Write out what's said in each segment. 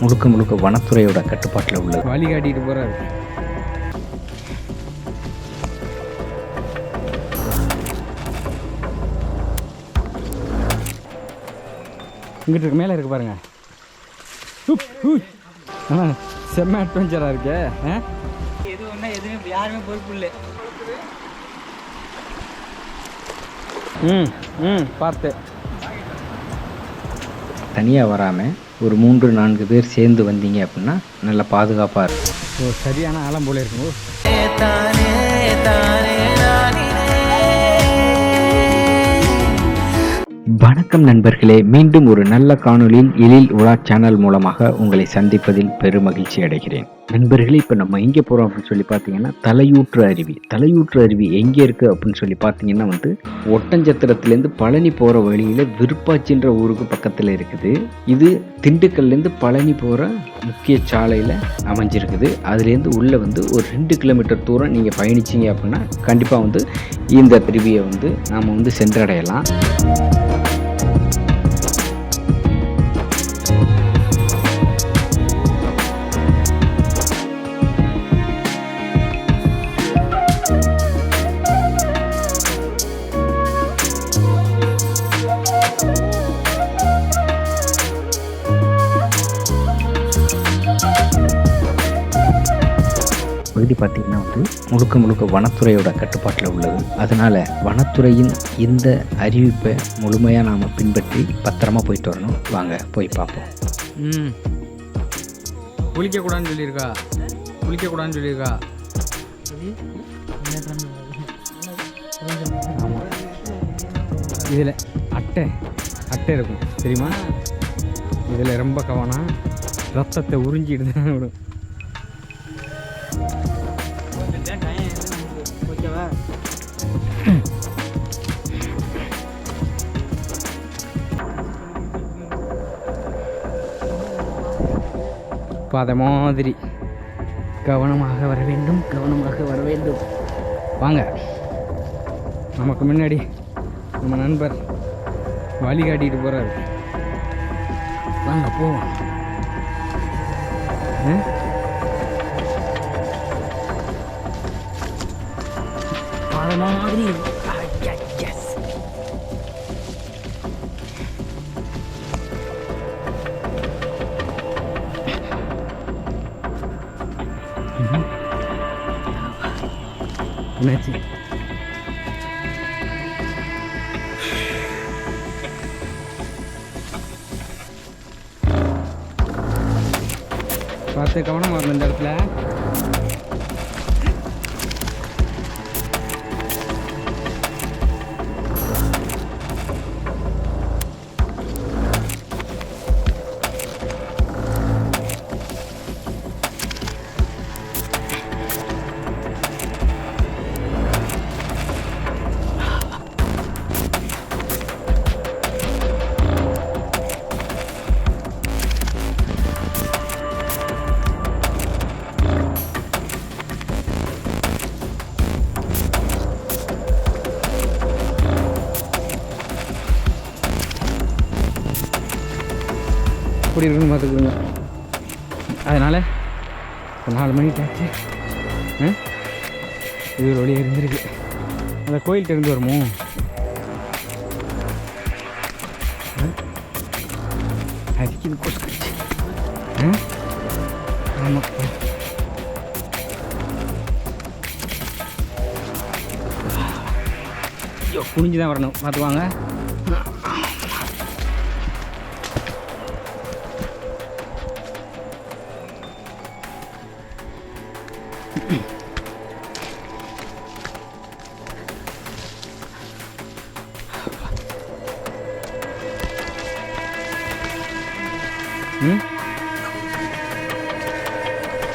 முழுக்க முழுக்க வனத்துறையோட கட்டுப்பாட்டில் உள்ளது. வழிகாட்டிட்டு போறாரு. இங்கிட்டு இருக்கு மேலே இருக்கு பாருங்க. ஆ, செம்ம அட்வென்ச்சராக இருக்கே. ஆ? எது ஒன்றா எதுவுமே யாருமே பொறுப்பு இல்லை ம் ம் பார்த்து தனியாக வராமல் ஒரு மூன்று நான்கு பேர் சேர்ந்து வந்தீங்க அப்படின்னா நல்ல பாதுகாப்பாக இருக்கும். ஓ சரியான ஆழம் போல இருக்கும் வணக்கம் நண்பர்களே மீண்டும் ஒரு நல்ல காணொளியில் எழில் உலா சேனல் மூலமாக உங்களை சந்திப்பதில் பெருமகிழ்ச்சி அடைகிறேன். நண்பர்களே இப்போ நம்ம எங்கே போகிறோம் அப்படின்னு சொல்லி பார்த்தீங்கன்னா தலையூற்று அருவி. தலையூற்று அருவி எங்கே இருக்குது அப்படின்னு சொல்லி பார்த்தீங்கன்னா வந்து ஒட்டஞ்சத்திரத்துலேருந்து பழனி போகிற வழியில் விருப்பாச்சின்ற ஊருக்கு பக்கத்தில் இருக்குது. இது திண்டுக்கல்லேருந்து பழனி போகிற முக்கிய சாலையில் அமைஞ்சிருக்குது. அதுலேருந்து உள்ளே வந்து ஒரு ரெண்டு கிலோமீட்டர் தூரம் நீங்கள் பயணிச்சீங்க அப்படின்னா கண்டிப்பாக வந்து இந்த அருவியை வந்து நாம் வந்து சென்றடையலாம். பகுதி பார்த்திங்கன்னா வந்து முழுக்க முழுக்க வனத்துறையோட கட்டுப்பாட்டில் உள்ளது. அதனால் வனத்துறையின் இந்த அறிவிப்பை முழுமையாக நாம் பின்பற்றி பத்திரமா போயிட்டு வரணும். வாங்க போய் பார்ப்போம். ம். குளிக்கக்கூடாதுன்னு சொல்லியிருக்கா. குளிக்கக்கூடாதுன்னு சொல்லியிருக்கா. இதில் அட்டை அட்டை இருக்கும். தெரியுமா? இதில் ரொம்ப கவனம். ரத்தத்தை உறிஞ்சிட்டு தான் விடும் பாதை மாதிரி. கவனமாக வர வேண்டும் கவனமாக வர வேண்டும். வாங்க. நமக்கு முன்னாடி நம்ம நண்பர் வழி காட்டிட்டு போகிறாரு வாங்க போவோம். பாதை மாதிரி என்னாச்சு பார்த்து கவனமாக இருந்த இந்த இடத்துல. நாலு மணி ஆச்சு. இது ஒரு வழியாக இருந்திருக்கு. அந்த கோயில்கிட்ட இருந்து வருமோ? அதுக்கு அடிக்குது ஆ? ஆமாம் ஐயோ குனிஞ்சு தான் வரணும் பார்த்துவாங்க ம்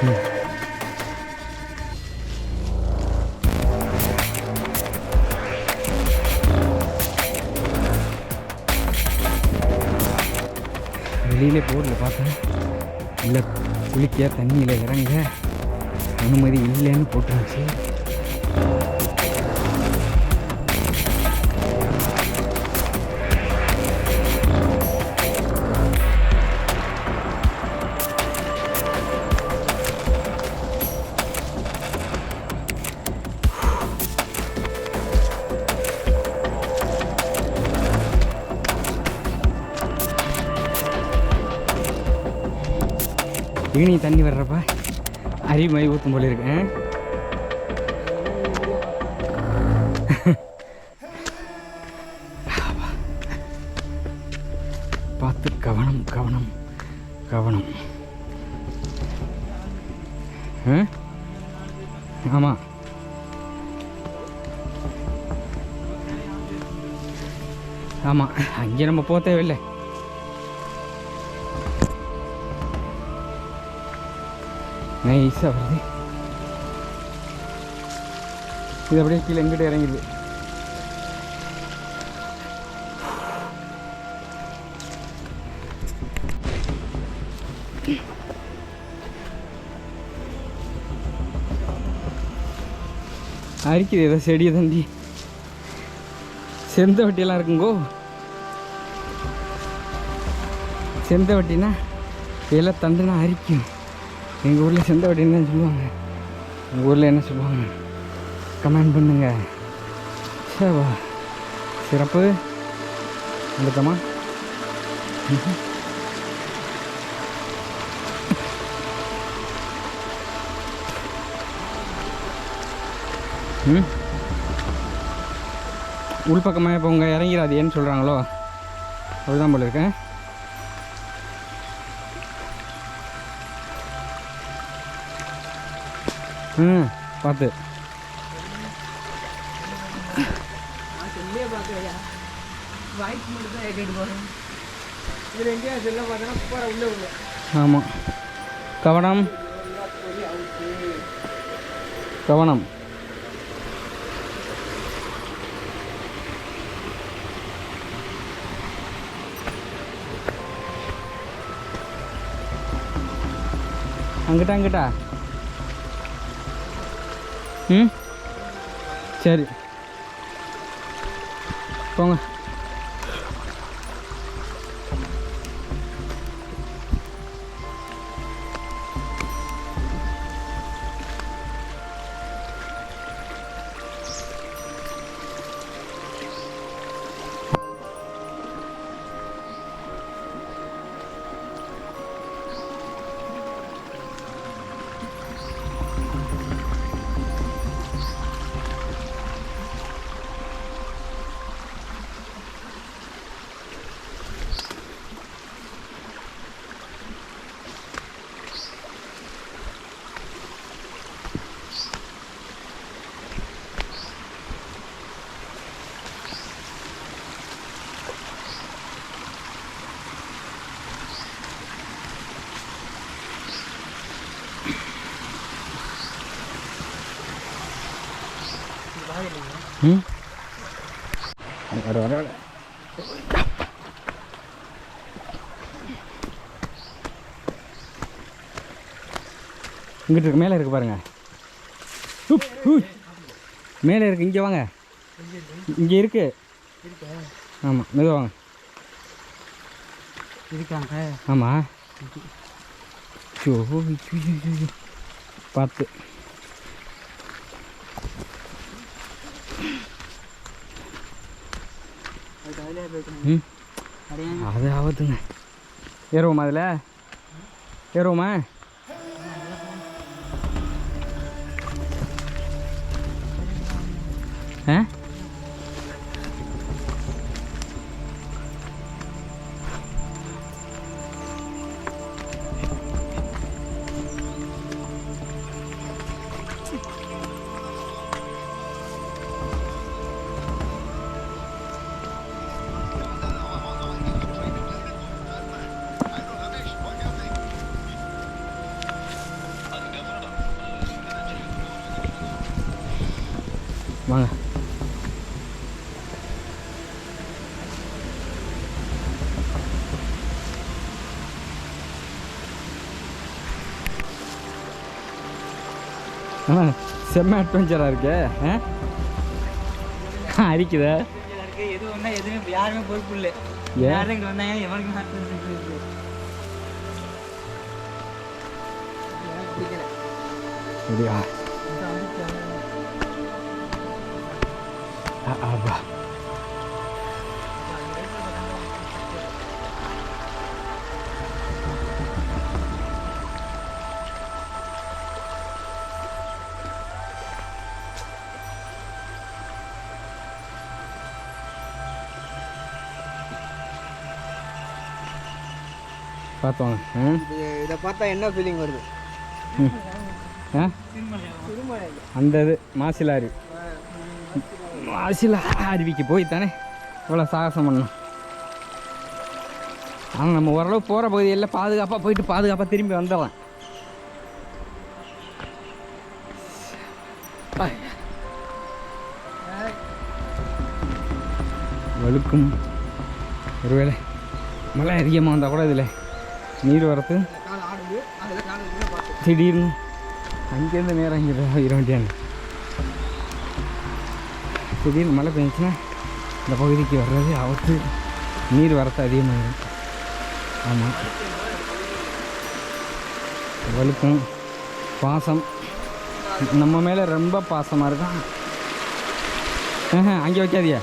ம். வெளியிலே போர்டில் பார்த்தேன் இல்லை குளிக்க தண்ணியில் இறங்க அனுமதி இல்லைன்னு போட்டுருந்துச்சு ஈவினிங் தண்ணி வர்றப்ப அரி மாதிரி ஊற்றும் போல இருக்கேன் பார்த்து கவனம் கவனம் கவனம். ஆமாம் ஆமாம் அங்கே நம்ம போக தேவையில்லை. நைஸாக வருது இது அப்படியே கீழே எங்கிட்ட இறங்கிடுது அரிக்குது ஏதோ செடியை தண்டி செந்த வட்டியெல்லாம் இருக்குங்கோ செந்த வட்டினா இலை தண்டுனா அரிக்கும் எங்கள் ஊரில் செந்த வட்டின்னு தான் சொல்லுவாங்க. எங்கள் ஊரில் என்ன சொல்லுவாங்க? கமெண்ட் பண்ணுங்க. சேவா சிறப்பு. எடுத்தமா ம். உள்பக்கமாக இப்போ உங்கள் இறங்கிறாதியேன்னு சொல்கிறாங்களோ அதுதான் போல இருக்கேன் உள்ளே ஆமாம் கவனம். கவனம். அங்கிட்டா அங்கிட்டா. ம்? சரி. போங்க. வர வர வர இங்கிட்டு இருக்கு மேலே இருக்கு பாருங்க. மேலே இருக்கு இங்கே வாங்க. இங்கே இருக்கு. ஆமாம் மெதுவா வாங்க. இருக்காங்க. ஆமாம். பார்த்து அது அதிலே போய்க்கணும் ம். அது ஆகுதுங்க ஏறுவோமா அதில்? ஏறுவோமா? ஆ? செம்ம அட்வென்ச்சராக இருக்கே. ஆ? அரிக்குதா எது ஒன்றா எதுவுமே யாருமே பொறுப்பு இல்லை? யாரும் வந்தாங்க? எவனுக்கு மாற்றம் இருக்கு. எனக்கு பிடிக்கல அப்படியா அவ்வளவுதான். ஆ பார்த்தோம். இது பார்த்தா என்ன ஃபீலிங் வருது? அந்த இது மாசிலா அருவி மாசிலா அருவிக்கு போய் தானே இவ்வளோ சாகசம் பண்ணணும் ஆனால் நம்ம ஓரளவு போகிற பகுதியில் பாதுகாப்பாக போயிட்டு பாதுகாப்பாக திரும்பி வந்துடலாம். வழுக்கும். ஒருவேளை மழை அதிகமாக வந்தால் கூட இதில் நீர் வரத்து. திடீர்னு அங்கேருந்து நேரம் இங்கே இற திடீர்னு மழை பெஞ்சுன்னா இந்த பகுதிக்கு வர்றது அவற்று நீர் வரத்து அதிகமாகிடும் ஆமாம் வழுக்கம் பாசம். நம்ம மேலே ரொம்ப பாசமாக இருக்கும். அங்கே வைக்காதியா?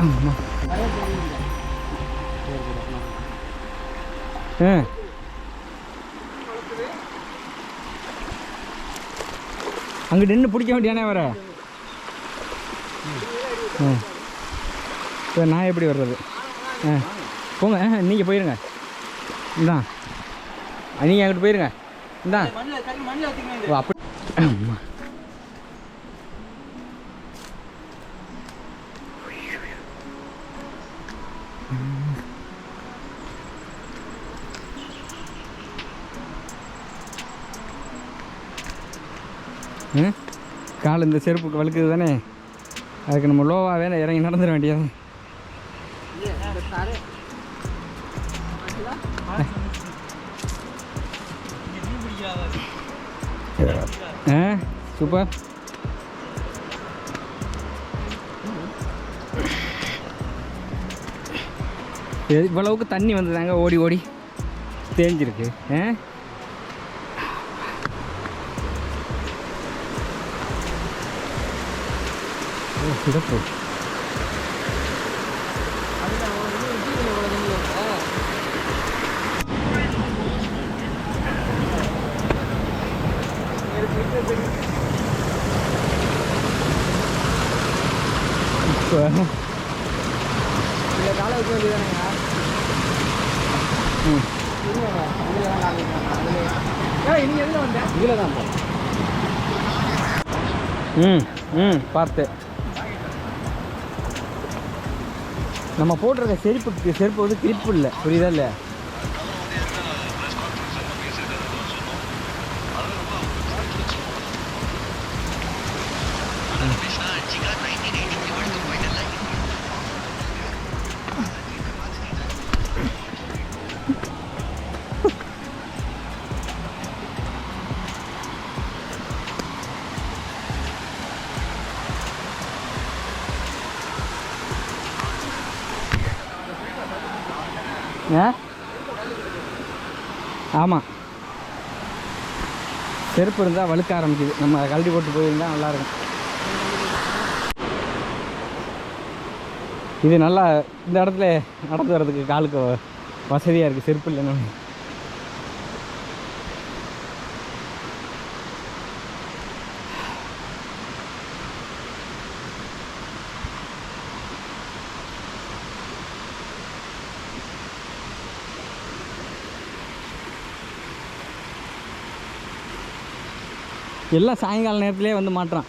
ஆமாம் ஆ அங்கே நின்று பிடிக்க வேண்டியானே வர ஆ இப்போ நான் எப்படி வர்றது? ஆ போங்க நீங்கள் போயிருங்க. இந்தா. நீங்கள் அங்கிட்டு போயிருங்க. இந்தா. அப்படி ம்? கால் இந்த செருப்புக்கு வழுக்குது தானே? அதுக்கு நம்ம லோவாக வேலை இறங்கி நடந்துட வேண்டியது. ஆ? சூப்பர். இவ்வளவுக்கு தண்ணி வந்ததாங்க ஓடி ஓடி. தேஞ்சிருக்கு. ஆ? சிறப்பு இப்போ இந்த காலை வைக்க வேண்டியதானேங்க ம். இதில் தான் கால் வைக்கிறாங்க அதில் ஏய் நீ எதில் வந்த இதில் தான் ம் ம் பார்த்து நம்ம போட்டிருக்க செருப்பு செருப்பு வந்து கிரிப்பு இல்லை. புரியுதா இல்லை ஆமாம் செருப்பு இருந்தால் வழுக்க ஆரம்பிக்குது. நம்ம கழட்டி போட்டு போயிருந்தால் நல்லாயிருக்கும். இது நல்லா இந்த இடத்துல நடந்து வர்றதுக்கு காலுக்கு வசதியாக இருக்குது செருப்பு இல்லைன்னு. எல்லாம் சாயங்கால நேரத்துலேயே வந்து மாட்டுறான்.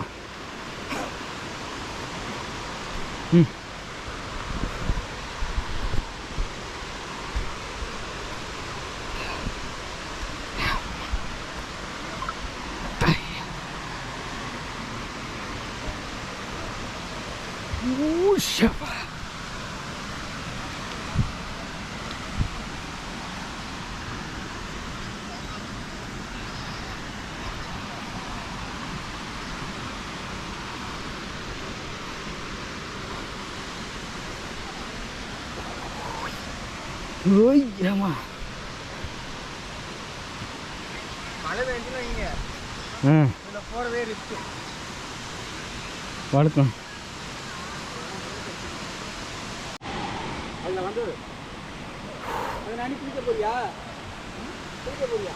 ஓய் ஏமா மழை பெஞ்சுன்னா இங்கே ஆ இதில் போகிறதே ரிஸ்க்கு வழுக்கம் அதில் வந்து அதை நான் பிடிக்க போறியா? பிடிக்க போறியா?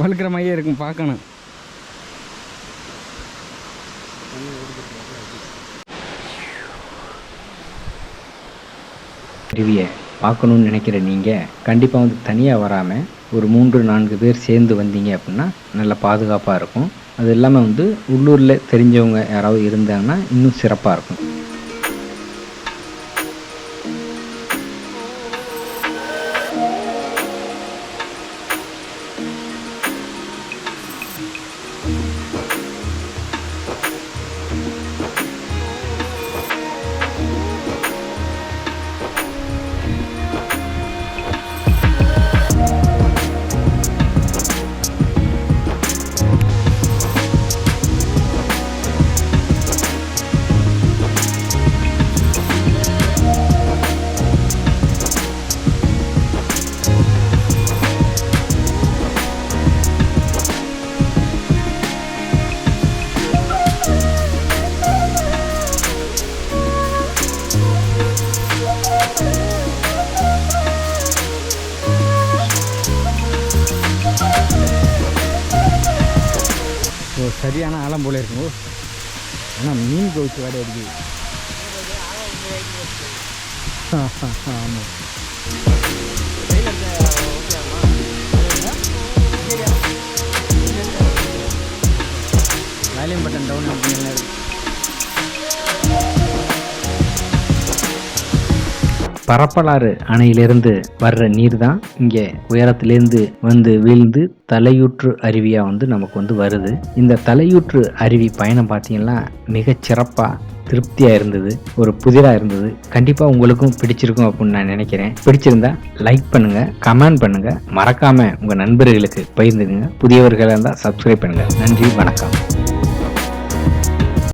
வழுக்கிற மாதிரியே இருக்கும் பார்க்கணும். அருவியை பார்க்கணுன்னு நினைக்கிற நீங்கள் கண்டிப்பாக வந்து தனியாக வராமல் ஒரு மூன்று நான்கு பேர் சேர்ந்து வந்தீங்க அப்படின்னா நல்ல பாதுகாப்பாக இருக்கும். அது இல்லாமல் வந்து உள்ளூரில் தெரிஞ்சவங்க யாராவது இருந்தாங்கன்னா இன்னும் சிறப்பாக இருக்கும். சரியான ஆழம் போல இருக்கும் ஆனால் மீன் கவுச்சு வேட அடிக்குது ஆமாம் வேலையும் பட்டன் டவுன் அப்படின்னு பரப்பலாறு அணையிலிருந்து வர்ற நீர் தான் இங்கே உயரத்திலேருந்து வந்து வீழ்ந்து தலையூற்று அருவியாக வந்து நமக்கு வந்து வருது. இந்த தலையூற்று அருவி பயணம் பார்த்தீங்கன்னா மிகச் சிறப்பாக திருப்தியாக இருந்தது. ஒரு புதிராக இருந்தது. கண்டிப்பாக உங்களுக்கும் பிடிச்சிருக்கும் அப்படின்னு நான் நினைக்கிறேன். பிடிச்சிருந்தா லைக் பண்ணுங்கள் கமெண்ட் பண்ணுங்கள் மறக்காமல் உங்கள் நண்பர்களுக்கு பகிர்ந்துங்க புதியவர்களாக இருந்தால் சப்ஸ்கிரைப் பண்ணுங்கள் நன்றி வணக்கம்.